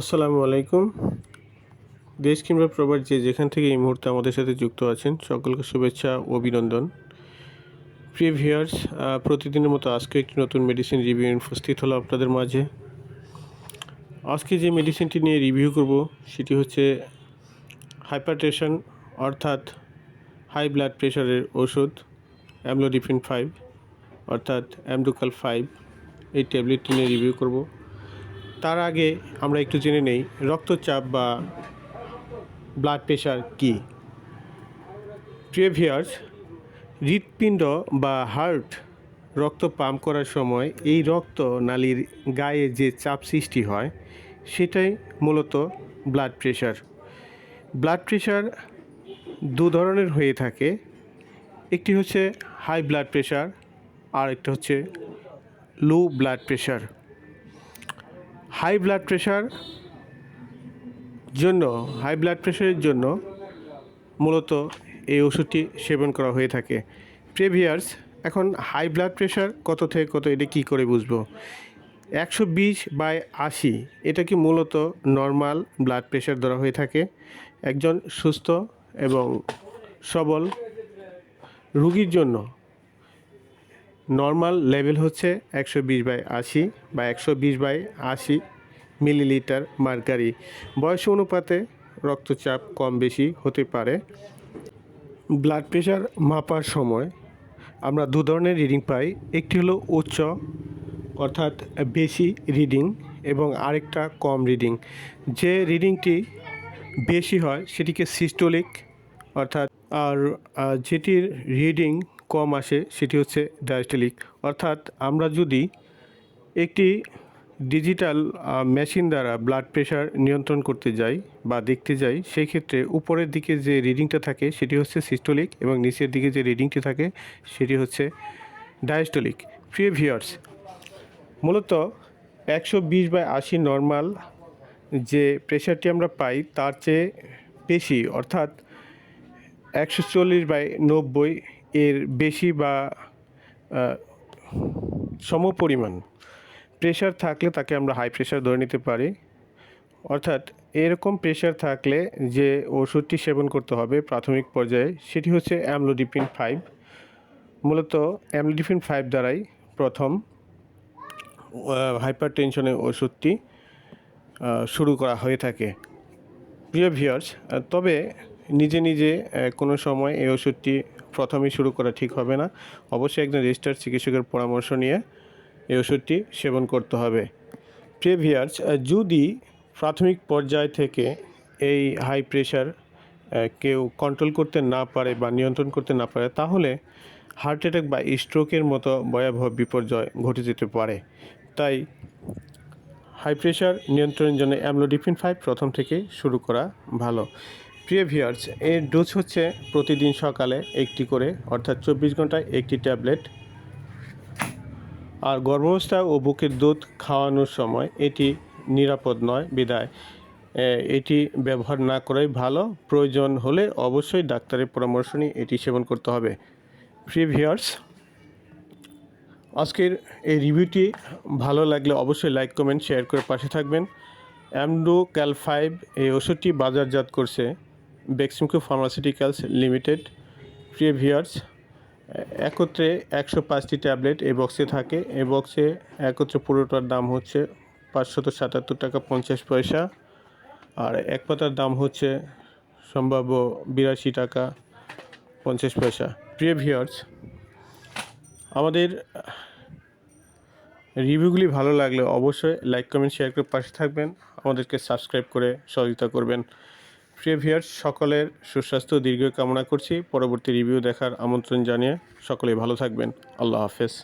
আসসালামু আলাইকুম। দেশ কিংবা প্রবাস যে যেখান থেকে এই মুহূর্তে আমাদের সাথে যুক্ত আছেন, সকলকে শুভেচ্ছা ও অভিনন্দন। প্রিয় ভিউয়ার্স প্রতিদিনের মতো আজকে একটি নতুন মেডিসিন রিভিউ উপস্থিত হলো আপনাদের মাঝে। আজকে যে মেডিসিনটি নিয়ে রিভিউ করব, সেটি হচ্ছে হাইপারটেশন অর্থাৎ হাই ব্লাড প্রেশারের ওষুধ অ্যামলোডিফিন ফাইভ অর্থাৎ অ্যামডুকাল ফাইভ এই ট্যাবলেটটি নিয়ে রিভিউ করব। তার আগে আমরা একটু জেনে নেই, রক্তচাপ বা ব্লাড প্রেশার কী? প্রিয় ভিউয়ার্স হৃৎপিণ্ড বা হার্ট রক্ত পাম্প করার সময় এই রক্ত নালীর গায়ে যে চাপ সৃষ্টি হয়, সেটাই মূলত ব্লাড প্রেশার ব্লাড প্রেশার দু ধরনের হয়ে থাকে, একটি হচ্ছে হাই ব্লাড প্রেশার আর একটা হচ্ছে low blood pressure high blood pressure জন্য, হাই ব্লাড প্রেশারের জন্য মূলত এই ওষুধটি সেবন করা হয়ে থাকে। প্রেভিয়ার্স, এখন হাই ব্লাড প্রেশার কত থেকে কত, এটা কী করে বুঝব? একশো বিশ বাই আশি, এটা কি মূলত নর্মাল ব্লাড প্রেশার ধরা হয়ে থাকে? একজন সুস্থ এবং সবল রুগীর জন্য নর্মাল লেভেল হচ্ছে একশো বিশ বাই আশি বা একশো বিশ বাই আশি মিলিলিটার মার্কারি। বয়স অনুপাতে রক্তচাপ কম বেশি হতে পারে। ব্লাড প্রেশার মাপার সময় আমরা দু ধরনের রিডিং পাই। একটি হলো উচ্চ, অর্থাৎ বেশি রিডিং এবং আরেকটা কম রিডিং যে রিডিংটি বেশি হয় সেটিকে সিস্টোলিক অর্থাৎ আর যেটির রিডিং কম আসে, সেটি হচ্ছে ডায়াস্টোলিক। অর্থাৎ আমরা যদি একটি ডিজিটাল মেশিন দ্বারা ব্লাড প্রেশার নিয়ন্ত্রণ করতে যাই বা দেখতে যাই সেই ক্ষেত্রে উপরের দিকে যে রিডিংটা থাকে, সেটি হচ্ছে সিস্টোলিক এবং নিচের দিকে যে রিডিংটি থাকে, সেটি হচ্ছে ডায়াস্টোলিক। প্রিয় ভিউয়ার্স, মূলত একশো বিশ বাই আশি নর্মাল যে প্রেশারটি আমরা পাই, তার চেয়ে বেশি, অর্থাৎ একশো চল্লিশ বাই নব্বই এর বেশি বা সমপরিমাণ প্রেশার থাকলে তাকে আমরা হাই প্রেশার ধরে নিতে পারি। অর্থাৎ এরকম প্রেশার থাকলে যে ওষুধটি সেবন করতে হবে প্রাথমিক পর্যায়ে, সেটি হচ্ছে অ্যামলোডিপিন ফাইভ মূলত অ্যামলোডিপিন ফাইভ দ্বারাই প্রথম হাইপার টেনশনের ওষুধটি শুরু করা হয়ে থাকে। প্রিয় ভিউয়ার্স তবে নিজে নিজে কোনো সময় এই ওষুধটি প্রথমেই শুরু করা ঠিক হবে না। অবশ্যই একজন রেজিস্টার চিকিৎসকের পরামর্শ নিয়ে এই ওষুধটি সেবন করতে হবে। প্রেভিয়ার্স যদি প্রাথমিক পর্যায় থেকে এই হাই প্রেশার কেউ কন্ট্রোল করতে না পারে বা নিয়ন্ত্রণ করতে না পারে, তাহলে হার্ট অ্যাটাক বা স্ট্রোকের মতো ভয়াবহ বিপর্যয় ঘটে যেতে পারে। তাই হাই প্রেশার নিয়ন্ত্রণের জন্য অ্যামলোডিফিন ফাইভ প্রথম থেকে শুরু করা ভালো। প্রিয় ভিউয়ার্স, এর ডোজ হচ্ছে প্রতিদিন সকালে একটি করে, অর্থাৎ চব্বিশ ঘন্টায় একটি ট্যাবলেট। আর গর্ভাবস্থা ও বুকের দুধ খাওয়ানোর সময় এটি নিরাপদ নয়, বিদায়। এটি ব্যবহার না করাই ভালো। প্রয়োজন হলে অবশ্যই ডাক্তারের পরামর্শ নিয়ে এটি সেবন করতে হবে। প্রিয় ভিউয়ার্স, আজকের এই রিভিউটি ভালো লাগলে অবশ্যই লাইক, কমেন্ট, শেয়ার করে পাশে থাকবেন। অ্যামডো ক্যাল ফাইভ এই ওষুধটি বাজারজাত করছে বেক্সিমকো ফার্মাসিউটিক্যালস লিমিটেড প্রিয় ভিউয়ার্স একত্রে একশো পাঁচটি ট্যাবলেট এই বক্সে থাকে। এই বক্সে একত্রে পুরোটার দাম হচ্ছে পাঁচশত সাতাত্তর টাকা পঞ্চাশ পয়সা। আর এক পাতার দাম হচ্ছে সম্ভাব্য বিরাশি টাকা পঞ্চাশ পয়সা। প্রিয় ভিউয়ার্স আমাদের রিভিউগুলি ভালো লাগলে অবশ্যই লাইক কমেন্ট শেয়ার করে পাশে থাকবেন। আমাদেরকে সাবস্ক্রাইব করে সহযোগিতা করবেন। প্রিয় ভিয়ার্স সকলের সুস্বাস্থ্য দীর্ঘ কামনা করছি। পরবর্তী রিভিউ দেখার আমন্ত্রণ জানিয়ে সকলে ভালো থাকবেন। আল্লাহ হাফেজ।